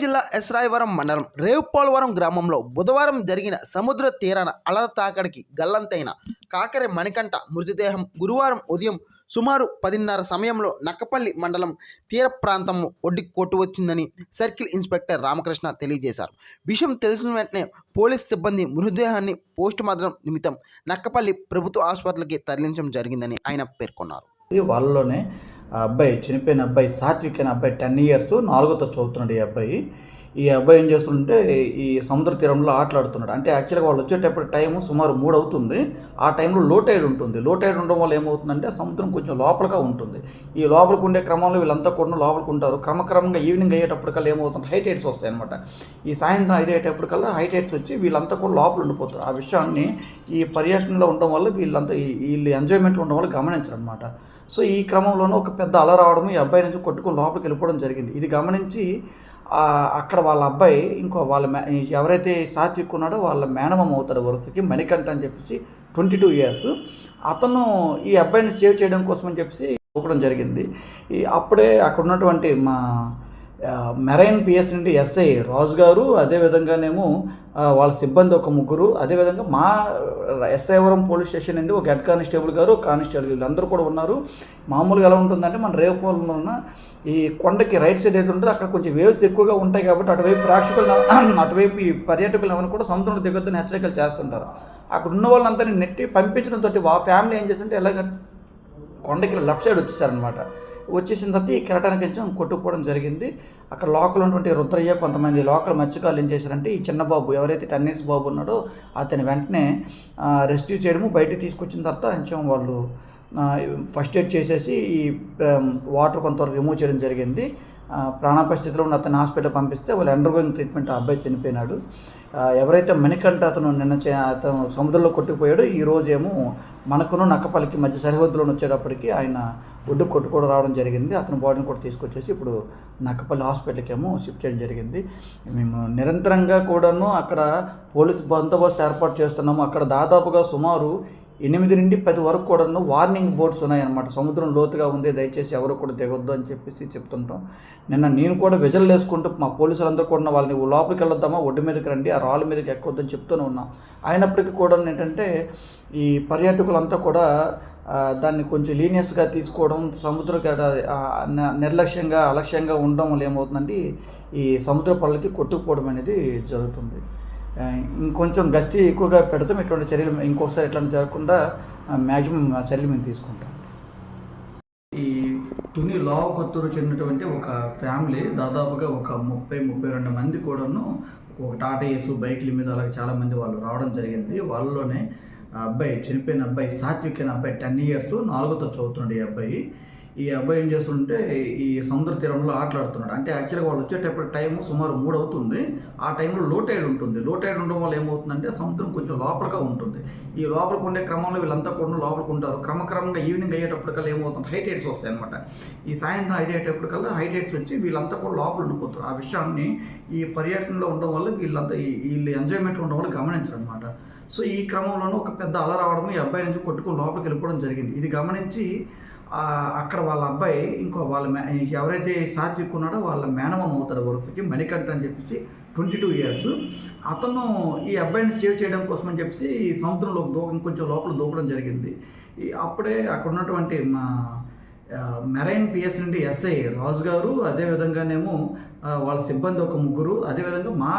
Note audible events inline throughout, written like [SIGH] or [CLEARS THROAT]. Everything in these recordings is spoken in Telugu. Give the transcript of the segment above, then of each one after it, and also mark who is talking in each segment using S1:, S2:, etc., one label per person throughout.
S1: జిల్లా ఎస్రాయవరం మండలం రేవుపోలవరం గ్రామంలో బుధవారం జరిగిన సముద్ర తీరాన అలల తాకడికి గల్లంతైన కాకరె మణికంఠ మృతదేహం గురువారం ఉదయం సుమారు పదిన్నర సమయంలో నక్కపల్లి మండలం తీర ప్రాంతం ఒడ్డి కొట్టువచ్చిందని సర్కిల్ ఇన్స్పెక్టర్ రామకృష్ణ తెలియజేశారు. విషయం తెలిసిన వెంటనే పోలీస్ సిబ్బంది మృతదేహాన్ని పోస్ట్ మార్టం నిమిత్తం నక్కపల్లి ప్రభుత్వ ఆసుపత్రికి తరలించడం జరిగిందని ఆయన పేర్కొన్నారు.
S2: వాళ్ళలోనే ఆ అబ్బాయి చనిపోయిన అబ్బాయి సాత్విక్ అనే అబ్బాయి టెన్ ఇయర్స్ నాలుగోతో చదువుతున్నాడు ఈ అబ్బాయి. ఈ అబ్బాయి ఏం చేస్తుంటే ఈ సముద్ర తీరంలో ఆటలాడుతున్నాడు. అంటే యాక్చువల్గా వాళ్ళు వచ్చేటప్పుడు టైం సుమారు మూడు అవుతుంది. ఆ టైంలో లో టైడ్ ఉంటుంది. లో టైడ్ ఉండడం వల్ల ఏమవుతుందంటే సముద్రం కొంచెం లోపలగా ఉంటుంది. ఈ లోపలికి ఉండే క్రమంలో వీళ్ళంతా కూడా లోపలికి ఉంటారు. క్రమక్రమంగా ఈవినింగ్ అయ్యేటప్పటికల్లా ఏమవుతుంది హై టైడ్స్ వస్తాయి అనమాట ఈ సాయంత్రం ఐదు అయ్యేటప్పటికల్లా హై టైడ్స్ వచ్చి వీళ్ళంతా కూడా లోపల ఉండిపోతారు. ఆ విషయాన్ని ఈ పర్యటనలో ఉండడం వల్ల వీళ్ళంతా వీళ్ళు ఎంజాయ్మెంట్లో ఉండడం వల్ల గమనించరు అనమాట సో ఈ క్రమంలోనే ఒక పెద్ద అల రావడం ఈ అబ్బాయి నుంచి కొట్టుకొని లోపలికి వెళ్ళిపోవడం జరిగింది. ఇది గమనించి అక్కడ వాళ్ళ అబ్బాయి ఇంకో వాళ్ళ ఎవరైతే సాత్విక్ ఉన్నాడో వాళ్ళ మేనమం అవుతాడు వరుసకి మణికంఠ అని చెప్పేసి ట్వంటీ టూ ఇయర్స్. అతను ఈ అబ్బాయిని సేవ్ చేయడం కోసం అని చెప్పేసి చూపడం జరిగింది. ఈ అప్పుడే అక్కడ ఉన్నటువంటి మా మెరైన్ పిఎస్ నుండి ఎస్ఐ రాజు గారు అదేవిధంగానేమో వాళ్ళ సిబ్బంది ఒక ముగ్గురు అదేవిధంగా మా ఎస్ఐవరం పోలీస్ స్టేషన్ నుండి ఒక హెడ్ కానిస్టేబుల్ గారు కానిస్టేబుల్ వీళ్ళందరూ కూడా ఉన్నారు. మామూలుగా ఎలా ఉంటుందంటే మన రేవుపోలంలో ఉన్న ఈ కొండకి రైట్ సైడ్ ఏది ఉంటుందో అక్కడ కొంచెం వేవ్స్ ఎక్కువగా ఉంటాయి కాబట్టి అటువైపు ప్రేక్షకులు [CLEARS THROAT] అటువైపు ఈ పర్యాటకులు ఎవరు కూడా సముద్రంలో దిగొద్దని హెచ్చరికలు చేస్తుంటారు. అక్కడ ఉన్న వాళ్ళందరినీ నెట్టి పంపించడంతో వా ఫ్యామిలీ ఏం చేస్తుంటే ఎలాగ కొండకి లెఫ్ట్ సైడ్ వచ్చేసారనమాట వచ్చేసిన తర్వాత ఈ కెరటానికి కొంచెం కొట్టుకుపోవడం జరిగింది. అక్కడ లోకల్ ఉన్నటువంటి రుద్రయ్య కొంతమంది లోకల్ మత్స్యకారులు ఏం చేశారంటే ఈ చిన్న బాబు ఎవరైతే టెన్నిస్ బాబు ఉన్నాడో అతని వెంటనే రెస్క్యూ చేయడము బయటికి తీసుకొచ్చిన తర్వాత కొంచెం వాళ్ళు ఫస్ట్ ఎయిడ్ చేసేసి ఈ వాటర్ కొంతవరకు రిమూవ్ చేయడం జరిగింది. ఆ, ప్రాణాపాయ స్థితిలో ఉన్న అతని హాస్పిటల్ పంపిస్తే వాళ్ళు అండర్గోయింగ్ ట్రీట్మెంట్ ఆ అబ్బాయి చనిపోయినాడు. ఎవరైతే మణికంఠ అతను నిన్న చే- అతను సముద్రంలో కొట్టుకుపోయాడో ఈ రోజు ఏమో మనకును నక్కపల్లికి మధ్య సరిహద్దులో వచ్చేటప్పటికి ఆయన ఒడ్డు కొట్టుకోవడం రావడం జరిగింది. అతని బాడీని కూడా తీసుకొచ్చేసి ఇప్పుడు నక్కపల్లి హాస్పిటల్కి ఏమో షిఫ్ట్ చేయడం జరిగింది. మేము నిరంతరంగా కూడాను అక్కడ పోలీస్ బందోబస్తు ఏర్పాటు చేస్తున్నాము. అక్కడ దాదాపుగా సుమారు ఎనిమిది నుండి పది వరకు కూడాను వార్నింగ్ బోర్డ్స్ ఉన్నాయన్నమాట. సముద్రం లోతుగా ఉంది దయచేసి ఎవరు కూడా దిగొద్దు అని చెప్పేసి చెప్తుంటాం. నిన్న నేను కూడా విజల్ వేసుకుంటూ మా పోలీసులందరూ కూడా వాళ్ళని లోపలికి వెళ్ళొద్దామా ఒడ్డు మీదకి రండి ఆ రాళ్ళ మీదకి ఎక్కొద్దని చెప్తూనే ఉన్నాం. అయినప్పటికీ కూడా ఏంటంటే ఈ పర్యాటకులంతా కూడా దాన్ని కొంచెం లీనియస్గా తీసుకోవడం సముద్ర నిర్లక్ష్యంగా అలక్ష్యంగా ఉండడం వల్ల ఏమవుతుందంటే ఈ సముద్ర పొరలకి కొట్టుకుపోవడం అనేది జరుగుతుంది. ఇంకొంచెం గస్తీ ఎక్కువగా పెడతాం ఇటువంటి చర్యలు ఇంకొకసారి ఇట్లాంటి జరగకుండా మ్యాక్సిమం చర్యలు మేము తీసుకుంటాం. ఈ తుని లావు కొత్తూరు చెందినటువంటి ఒక ఫ్యామిలీ దాదాపుగా ఒక ముప్పై ముప్పై రెండు మంది కూడాను ఒక టాటా ఏసు బైక్ల మీద అలాగే చాలా మంది వాళ్ళు రావడం జరిగింది. వాళ్ళలోనే అబ్బాయి చనిపోయిన అబ్బాయి సాత్విక్ అనే అబ్బాయి టెన్ ఇయర్స్ నాలుగోతో చదువుతున్నాడు ఈ అబ్బాయి. ఈ అబ్బాయి ఏం చేస్తుంటే ఈ సముద్ర తీరంలో ఆటలాడుతున్నాడు. అంటే యాక్చువల్గా వాళ్ళు వచ్చేటప్పుడు టైం సుమారు మూడు అవుతుంది ఆ టైంలో లో టైడ్ ఉంటుంది. లో టైడ్ ఉండడం వల్ల ఏమవుతుందంటే సముద్రం కొంచెం లోపలగా ఉంటుంది. ఈ లోపలికి ఉండే క్రమంలో వీళ్ళంతా కూడా లోపలికి ఉంటారు. క్రమక్రమంగా ఈవినింగ్ అయ్యేటప్పటికల్లా ఏమవుతుంది హైటైట్స్ వస్తాయి అనమాట ఈ సాయంత్రం ఐదు అయ్యేటప్పటికల్లా హైటైట్స్ వచ్చి వీళ్ళంతా కూడా లోపల ఉండిపోతారు. ఆ విషయాన్ని ఈ పర్యటనలో ఉండడం వల్ల వీళ్ళంతా ఈ- వీళ్ళు ఎంజాయ్మెంట్ ఉండడం వల్ల గమనించరు అనమాట సో ఈ క్రమంలోనూ ఒక పెద్ద అల రావడం ఈ అబ్బాయి నుంచి కొట్టుకొని లోపలికి వెళ్ళిపోవడం జరిగింది. ఇది గమనించి అక్కడ వాళ్ళ అబ్బాయి ఇంకో వాళ్ళ ఎవరైతే సాత్విక్ ఉన్నాడో వాళ్ళ మేనమం అవుతాడు వరుసకి మణికంఠ అని చెప్పేసి ట్వంటీ టూ ఇయర్స్ అతను ఈ అబ్బాయిని సేవ్ చేయడం కోసం అని చెప్పేసి ఈ సముద్రంలో దూకం కొంచెం లోపల దూకడం జరిగింది. ఈ అప్పుడే అక్కడ ఉన్నటువంటి మా మెరైన్ పిఎస్ నుండి ఎస్ఐ రాజు గారు అదేవిధంగానేమో వాళ్ళ సిబ్బంది ఒక ముగ్గురు అదేవిధంగా మా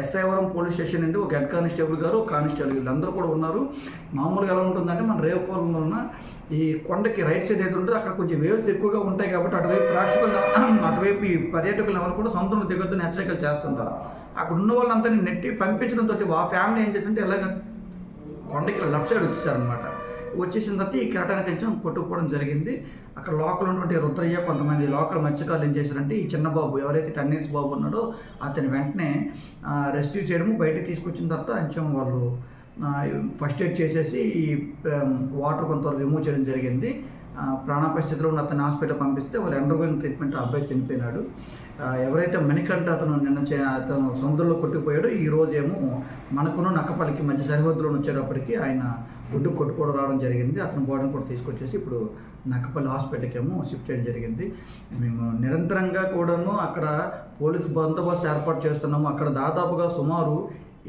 S2: ఎస్ఐవరం పోలీస్ స్టేషన్ నుండి ఒక హెడ్ కానిస్టేబుల్ గారు ఒక కానిస్టేబుల్ వీళ్ళందరూ కూడా ఉన్నారు. మామూలుగా ఎలా ఉంటుందంటే మన రేవుపూర్లో ఉన్న ఈ కొండకి రైట్ సైడ్ ఏది ఉంటుందో అక్కడ కొంచెం వేవ్స్ ఎక్కువగా ఉంటాయి కాబట్టి అటువైపు ప్రేక్షకులు అటువైపు ఈ పర్యాటకులు ఎవరు కూడా సొంతంలో దిగొద్దని హెచ్చరికలు చేస్తుంటారు. అక్కడ ఉన్న వాళ్ళంతా నెట్టి పంపించడంతో ఆ ఫ్యామిలీ ఏం చేస్తుంటే ఎలాగ కొండకి లెఫ్ట్ సైడ్ వచ్చేసారనమాట వచ్చేసిన తర్వాత ఈ కెరటాన్ని కొంచెం కొట్టుకుపోవడం జరిగింది. అక్కడ లోకల్ ఉన్నటువంటి రుద్రయ్య కొంతమంది లోకల్ మత్స్యకారులు ఏం చేశారంటే ఈ చిన్న బాబు ఎవరైతే టెన్నిస్ బాబు ఉన్నాడో అతని వెంటనే రెస్క్యూ చేయడము బయటకు తీసుకొచ్చిన తర్వాత కొంచెం వాళ్ళు ఫస్ట్ ఎయిడ్ చేసేసి ఈ వాటర్ కొంతవరకు రిమూవ్ చేయడం జరిగింది. ఆ, ఉన్న అతన్ని హాస్పిటల్ పంపిస్తే వాళ్ళు అండర్గోయింగ్ ట్రీట్మెంట్ అబ్బాయి చనిపోయినాడు. ఎవరైతే మణికంఠ అతను నిన్న అతను సముద్రంలో కొట్టిపోయాడో ఈ రోజేమో మనకును నక్కపల్లికి మధ్య సరిహద్దులో వచ్చేటప్పటికి ఆయన ఒడ్డు కొట్టుకోవడం రావడం జరిగింది. అతను బాడీని కూడా తీసుకొచ్చేసి ఇప్పుడు నక్కపల్లి హాస్పిటల్కి ఏమో షిఫ్ట్ చేయడం జరిగింది. మేము నిరంతరంగా కూడాను అక్కడ పోలీసు బందోబస్తు ఏర్పాటు చేస్తున్నాము. అక్కడ దాదాపుగా సుమారు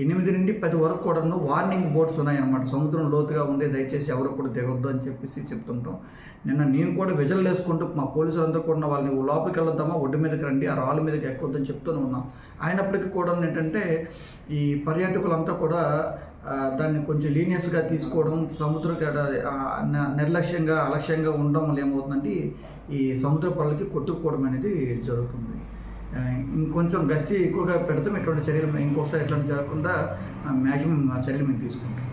S2: ఎనిమిది నుండి పది వరకు కూడాను వార్నింగ్ బోర్డ్స్ ఉన్నాయన్నమాట. సముద్రం లోతుగా ఉంది దయచేసి ఎవరు కూడా దిగొద్దు అని చెప్పేసి చెప్తుంటాం. నిన్న నేను కూడా విజలు వేసుకుంటూ మా పోలీసులందరూ కూడా వాళ్ళని లోపలికి వెళ్ళొద్దామా ఒడ్డు మీదకి రండి ఆ రాళ్ళ మీదకి ఎక్కొద్దని చెప్తూనే ఉన్నాం. అయినప్పటికీ కూడా ఏంటంటే ఈ పర్యాటకులంతా కూడా దాన్ని కొంచెం లీనియస్గా తీసుకోవడం సముద్ర నిర్లక్ష్యంగా అలక్ష్యంగా ఉండడం వల్ల ఏమవుతుందంటే ఈ సముద్ర పనులకి కొట్టుకుపోవడం అనేది జరుగుతుంది. ఇంకొంచెం గస్తీ ఎక్కువగా పెడతాం. ఇటువంటి చర్యలు ఇంకోసారి ఇట్లాంటి జరగకుండా మ్యాక్సిమం చర్యలు మేము తీసుకుంటాం.